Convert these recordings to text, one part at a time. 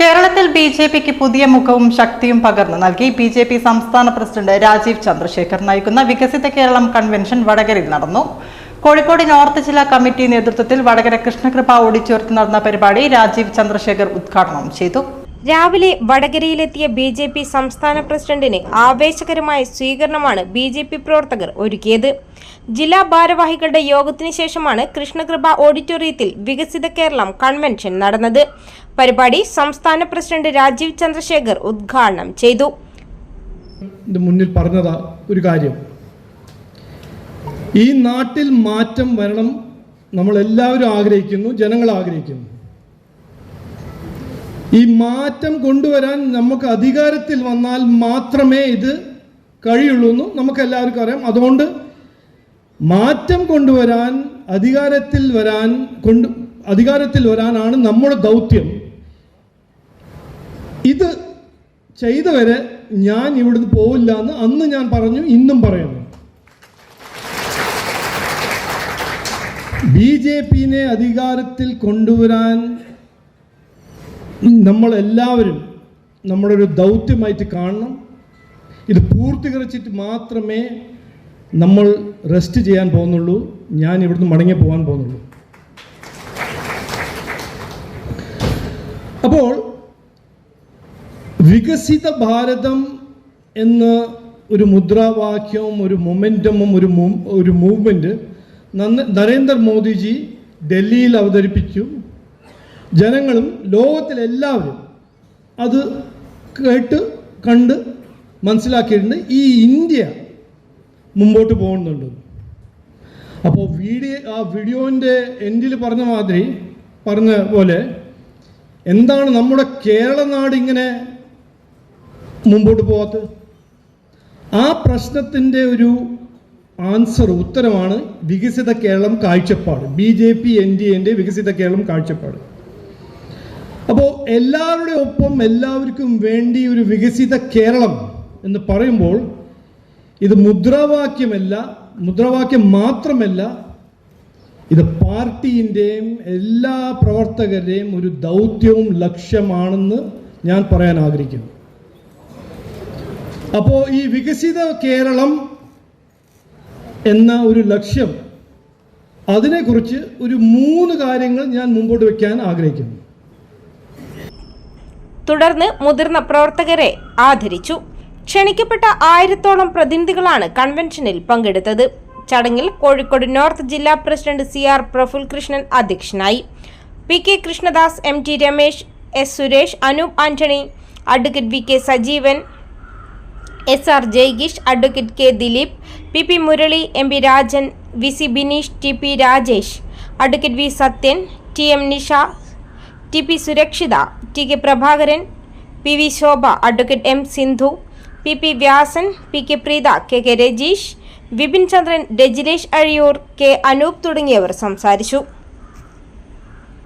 കേരളത്തിൽ B J പിക്ക് പുതിയ മുഖവും ശക്തിയും പകർന്നു നൽകി ബി ജെ പി സംസ്ഥാന പ്രസിഡന്റ് രാജീവ് ചന്ദ്രശേഖർ നയിക്കുന്ന വികസിത കേരളം കൺവെൻഷൻ വടകരയിൽ നടന്നു. കോഴിക്കോട് നോർത്ത് ജില്ലാ കമ്മിറ്റി നേതൃത്വത്തിൽ വടകര കൃഷ്ണകൃപ ഓഡിറ്റോറിയത്തിൽ നടന്ന പരിപാടി രാജീവ് ചന്ദ്രശേഖർ ഉദ്ഘാടനം ചെയ്തു. രാവിലെ വടകരയിലെത്തിയ ബി ജെ പി സംസ്ഥാന പ്രസിഡന്റിന് ആവേശകരമായ സ്വീകരണമാണ് ബി ജെ പി പ്രവർത്തകർ ഒരുക്കിയത്. ജില്ലാ ഭാരവാഹികളുടെ യോഗത്തിന് ശേഷമാണ് കൃഷ്ണകൃപ ഓഡിറ്റോറിയത്തിൽ വികസിത കേരളം കൺവെൻഷൻ നടന്നത്. പരിപാടി സംസ്ഥാന പ്രസിഡന്റ് രാജീവ് ചന്ദ്രശേഖർ ഉദ്ഘാടനം ചെയ്തു. മുന്നിൽ പറഞ്ഞതാ ഒരു കാര്യം. ഈ നാട്ടിൽ മാറ്റം വരണം നമ്മൾ എല്ലാവരും ആഗ്രഹിക്കുന്നു ജനങ്ങൾ ആഗ്രഹിക്കുന്നു. ഈ മാറ്റം കൊണ്ടുവരാൻ നമുക്ക് അധികാരത്തിൽ വന്നാൽ മാത്രമേ ഇത് കഴിയുള്ളൂ എന്ന് നമുക്ക് എല്ലാവർക്കും അറിയാം. അതുകൊണ്ട് മാറ്റം കൊണ്ടുവരാൻ അധികാരത്തിൽ വരാൻ കൊണ്ട് അധികാരത്തിൽ വരാനാണ് നമ്മുടെ ദൗത്യം. ഇത് ചെയ്തവരെ ഞാൻ ഇവിടുന്ന് പോവില്ല എന്ന് അന്ന് ഞാൻ പറഞ്ഞു ഇന്നും പറയുന്നു. ബി ജെ പിനെ അധികാരത്തിൽ കൊണ്ടുവരാൻ നമ്മളെല്ലാവരും നമ്മുടെ ഒരു ദൗത്യമായിട്ട് കാണണം. ഇത് പൂർത്തീകരിച്ചിട്ട് മാത്രമേ നമ്മൾ റെസ്റ്റ് ചെയ്യാൻ പോകുന്നുള്ളൂ. ഞാൻ ഇവിടുന്ന് മടങ്ങി പോകാൻ പോകുന്നുള്ളൂ. അപ്പോൾ വികസിത ഭാരതം എന്ന ഒരു മുദ്രാവാക്യവും ഒരു മൊമെന്റമും ഒരു ഒരു മൂവ്മെന്റ് നരേന്ദ്രമോദിജി ഡൽഹിയിൽ അവതരിപ്പിച്ചു ജനങ്ങളും ലോകത്തിലെല്ലാവരും അത് കേട്ട് കണ്ട് മനസ്സിലാക്കിയിട്ടുണ്ട് ഈ ഇന്ത്യ മുമ്പോട്ട് പോകുന്നുണ്ട്. അപ്പോൾ വീഡിയോ ആ വീഡിയോന്റെ എൻഡിൽ പറഞ്ഞ മാതിരി പറഞ്ഞ പോലെ എന്താണ് നമ്മുടെ കേരളനാട് ഇങ്ങനെ മുമ്പോട്ട് പോകാത്തത് ആ പ്രശ്നത്തിന്റെ ഒരു ആൻസർ ഉത്തരമാണ് വികസിത കേരളം കാഴ്ചപ്പാട്. B J P N D എന്റെ വികസിത കേരളം കാഴ്ചപ്പാട്. അപ്പോൾ എല്ലാവരുടെ ഒപ്പം എല്ലാവർക്കും വേണ്ടി ഒരു വികസിത കേരളം എന്ന് പറയുമ്പോൾ ഇത് മുദ്രാവാക്യമല്ല മുദ്രാവാക്യം മാത്രമല്ല ഇത് പാർട്ടീന്റെയും എല്ലാ പ്രവർത്തകരുടെയും ഒരു ദൗത്യവും ലക്ഷ്യമാണെന്ന് ഞാൻ പറയാൻ ആഗ്രഹിക്കുന്നു. അപ്പോൾ ഈ വികസിത കേരളം എന്ന ഒരു ലക്ഷ്യം അതിനെക്കുറിച്ച് ഒരു മൂന്ന് കാര്യങ്ങൾ ഞാൻ മുമ്പോട്ട് വയ്ക്കാൻ ആഗ്രഹിക്കുന്നു. തുടർന്ന് മുതിർന്ന പ്രവർത്തകരെ ആദരിച്ചു. ക്ഷണിക്കപ്പെട്ട ആയിരത്തോളം പ്രതിനിധികളാണ് കൺവെൻഷനിൽ പങ്കെടുത്തത്. ചടങ്ങിൽ കോഴിക്കോട് നോർത്ത് ജില്ലാ president C R Praful Krishnan അധ്യക്ഷനായി. P K Krishnadas M T Ramesh S Suresh Anoop Antony advocate V K Sajeevan S R ജയ്ഗീഷ് advocate K Dileep P P Murali M P Rajan V C Bineesh T P Rajesh advocate V Sathyan T M Nisha T P Surakshitha T K Prabhakaran P V Shobha advocate M Sindhu P P Vyasan P K Preetha K K Rajeesh Vipin Chandran Rajilesh Azhiyur K Anoop തുടങ്ങിയവർ സംസാരിച്ചു.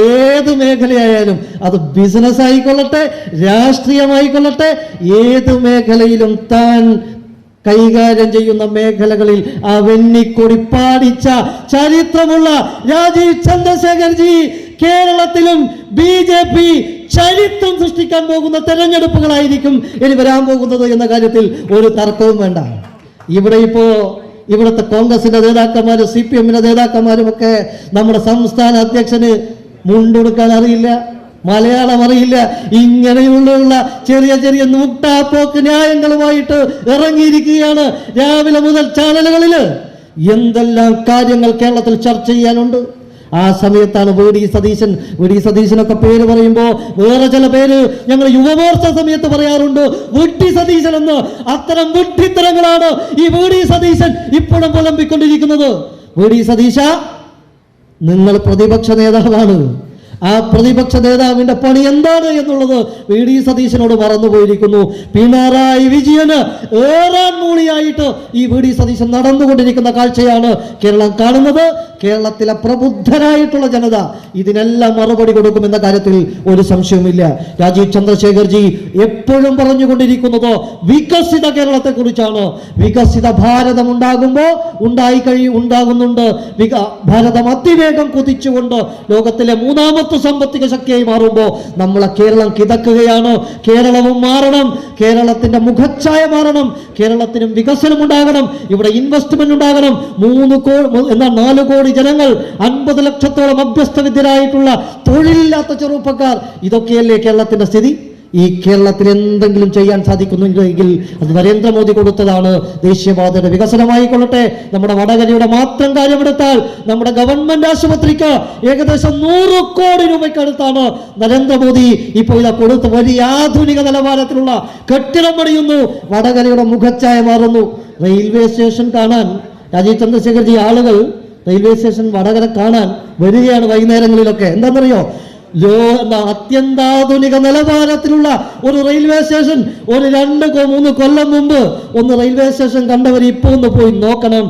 ഏത് മേഖലയായാലും അത് business ആയിക്കൊള്ളട്ടെ രാഷ്ട്രീയമായിക്കൊള്ളട്ടെ ഏത് മേഖലയിലും താൻ കൈകാര്യം ചെയ്യുന്ന മേഖലകളിൽ ആ വെന്നിക്കൊടി പാടിച്ച ചരിത്രമുള്ള രാജീവ് ചന്ദ്രശേഖർജി കേരളത്തിലും ബി ജെ പി ചരിത്രം സൃഷ്ടിക്കാൻ പോകുന്ന തെരഞ്ഞെടുപ്പുകളായിരിക്കും ഇനി വരാൻ പോകുന്നത് എന്ന കാര്യത്തിൽ ഒരു തർക്കവും വേണ്ട. ഇവിടെ ഇപ്പോ ഇവിടുത്തെ കോൺഗ്രസിന്റെ നേതാക്കന്മാരും സി പി എമ്മിന്റെ നേതാക്കന്മാരും ഒക്കെ നമ്മുടെ സംസ്ഥാന അധ്യക്ഷന് മുണ്ടുകൊടുക്കാൻ അറിയില്ല മലയാളം അറിയില്ല ഇങ്ങനെയുള്ള ചെറിയ ചെറിയ നൂട്ടാപ്പോക്ക് ന്യായങ്ങളുമായിട്ട് ഇറങ്ങിയിരിക്കുകയാണ് രാവിലെ മുതൽ ചാനലുകളിൽ എന്തെല്ലാം കാര്യങ്ങൾ കേരളത്തിൽ ചർച്ച ചെയ്യാനുണ്ട്? ആ സമയത്താണ് V D Satheesan. V D സതീശനൊക്കെ പേര് പറയുമ്പോൾ വേറെ ചില പേര് ഞങ്ങൾ യുവമോർച്ച സമയത്ത് പറയാറുണ്ട് വിട്ടി സതീശൻ എന്ന്. അത്തരം വിട്ടിത്തരങ്ങളാണ് ഈ വി ഡി സതീശൻ ഇപ്പോഴും പുലമ്പിക്കൊണ്ടിരിക്കുന്നത്. വി ഡി സതീശ നിങ്ങൾ പ്രതിപക്ഷ നേതാവാണ്. ആ പ്രതിപക്ഷ നേതാവിന്റെ പണി എന്താണ് എന്നുള്ളത് വി ഡി സതീശനോട് മറന്നുപോയിരിക്കുന്നു. പിണറായി വിജയന് ഏറാൻ മൂളിയായിട്ട് ഈ വി ഡി സതീശൻ നടന്നുകൊണ്ടിരിക്കുന്ന കാഴ്ചയാണ് കേരളം കാണുന്നത്. കേരളത്തിലെ പ്രബുദ്ധരായിട്ടുള്ള ജനത ഇതിനെല്ലാം മറുപടി കൊടുക്കുമെന്ന കാര്യത്തിൽ ഒരു സംശയവുമില്ല. രാജീവ് ചന്ദ്രശേഖർജി എപ്പോഴും പറഞ്ഞുകൊണ്ടിരിക്കുന്നത് വികസിത കേരളത്തെ കുറിച്ചാണ് വികസിത ഭാരതം ഉണ്ടാകുമ്പോൾ ഉണ്ടായി കഴി ഉണ്ടാകുന്നുണ്ട്. ഭാരതം അതിവേഗം കുതിച്ചുകൊണ്ട് ലോകത്തിലെ മൂന്നാമത്തെ മൂന്നാമത്തെ സാമ്പത്തിക ശക്തിയായി മാറുമ്പോൾ നമ്മളെ കേരളം കിതക്കുകയാണ്. കേരളവും മാറണം. കേരളത്തിന്റെ മുഖച്ഛായ മാറണം. കേരളത്തിനും വികസനം ഉണ്ടാകണം. ഇവിടെ ഇൻവെസ്റ്റ്മെന്റ് ഉണ്ടാകണം. മൂന്ന് കോടി എന്നാൽ നാല് കോടി ജനങ്ങൾ അൻപത് ലക്ഷത്തോളം അഭ്യസ്തവിദ്യരായിട്ടുള്ള തൊഴിലില്ലാത്ത ചെറുപ്പക്കാർ. ഇതൊക്കെയല്ലേ കേരളത്തിന്റെ സ്ഥിതി? ഈ കേരളത്തിൽ എന്തെങ്കിലും ചെയ്യാൻ സാധിക്കുന്നുണ്ടെങ്കിൽ അത് നരേന്ദ്രമോദി കൊടുത്തതാണ് ദേശീയപാതയുടെ വികസനമായിക്കൊള്ളട്ടെ. നമ്മുടെ വടകരയുടെ മാത്രം കാര്യമെടുത്താൽ നമ്മുടെ ഗവൺമെന്റ് ആശുപത്രിക്ക് ഏകദേശം നൂറ് കോടി രൂപയ്ക്ക് അടുത്താണ് നരേന്ദ്രമോദി ഇപ്പോൾ ഇതാ കൊടുത്ത് വലിയ ആധുനിക നിലവാരത്തിലുള്ള കെട്ടിടം പണിയുന്നു. വടകരയുടെ മുഖച്ഛായ മാറുന്നു. റെയിൽവേ സ്റ്റേഷൻ കാണാൻ രാജീവ് ചന്ദ്രശേഖർജി ആളുകൾ റെയിൽവേ സ്റ്റേഷൻ വടകര കാണാൻ വരികയാണ് വൈകുന്നേരങ്ങളിലൊക്കെ. എന്താണെന്നറിയോ? ലോ അത്യന്താധുനിക നിലവാരത്തിലുള്ള ഒരു റെയിൽവേ സ്റ്റേഷൻ ഒരു രണ്ട് മൂന്ന് കൊല്ലം മുമ്പ് ഒന്ന് റെയിൽവേ സ്റ്റേഷൻ കണ്ടവർ ഇപ്പോൾ ഒന്ന് പോയി നോക്കണം.